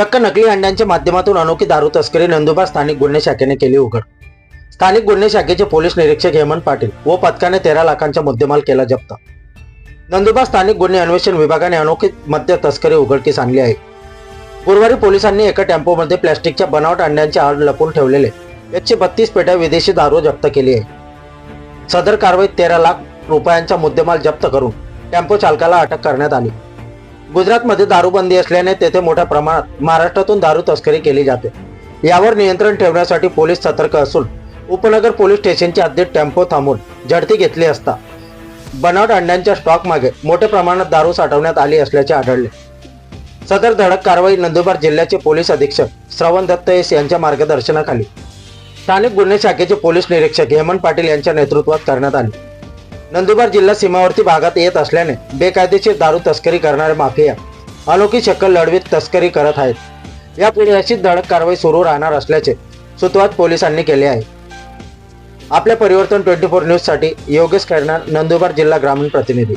चक्क नकली अंड्यांच्या माध्यमातून अनोखी दारू तस्करी नंदुरबार स्थानिक गुन्हे शाखेने केली उघड. स्थानिक गुन्हे शाखेचे पोलीस निरीक्षक हेमंत पाटील व पथकाने तेरा लाखांचा मुद्देमाल केला जप्त. नंदुरबार स्थानिक गुन्हे अन्वेषण विभागाने अनोखी मद्य तस्करी उघडकीस आणली आहे. गुरुवारी पोलिसांनी एका टेम्पोमध्ये प्लॅस्टिकच्या बनावट अंड्यांचे आड लपून ठेवलेले एकशे बत्तीस पेट्या विदेशी दारू जप्त केली आहे. सदर कारवाईत तेरा लाख रुपयांचा मुद्देमाल जप्त करून टेम्पो चालकाला अटक करण्यात आली. गुजरातमध्ये दारूबंदी असल्याने तेथे मोठ्या प्रमाणात महाराष्ट्रातून दारू तस्करी केली जाते. यावर नियंत्रण ठेवण्यासाठी पोलीस सतर्क असून उपनगर पोलीस स्टेशनच्या हद्दीत टेम्पो थांबून झडती घेतली असता बनावट अंड्यांच्या स्टॉक मागे मोठ्या प्रमाणात दारू साठवण्यात आली असल्याचे आढळले. सदर धडक कारवाई नंदुरबार जिल्ह्याचे पोलीस अधीक्षक श्रवण दत्त एस यांच्या मार्गदर्शनाखाली. स्थानिक गुन्हे शाखेचे पोलीस निरीक्षक हेमंत पाटील यांच्या नेतृत्वात करण्यात आली. नंदुरबार जिल्हा सीमावर्ती भागात येत असल्याने बेकायदेशीर दारू तस्करी करणारे माफिया अनोखी शक्कल लढवीत तस्करी करत आहेत. यापुढे अशीच धडक कारवाई सुरू राहणार असल्याचे सुतवात पोलिसांनी केले आहे. आपल्या परिवर्तन ट्वेंटी फोर न्यूजसाठी योगेश खैरनार नंदुरबार जिल्हा ग्रामीण प्रतिनिधी.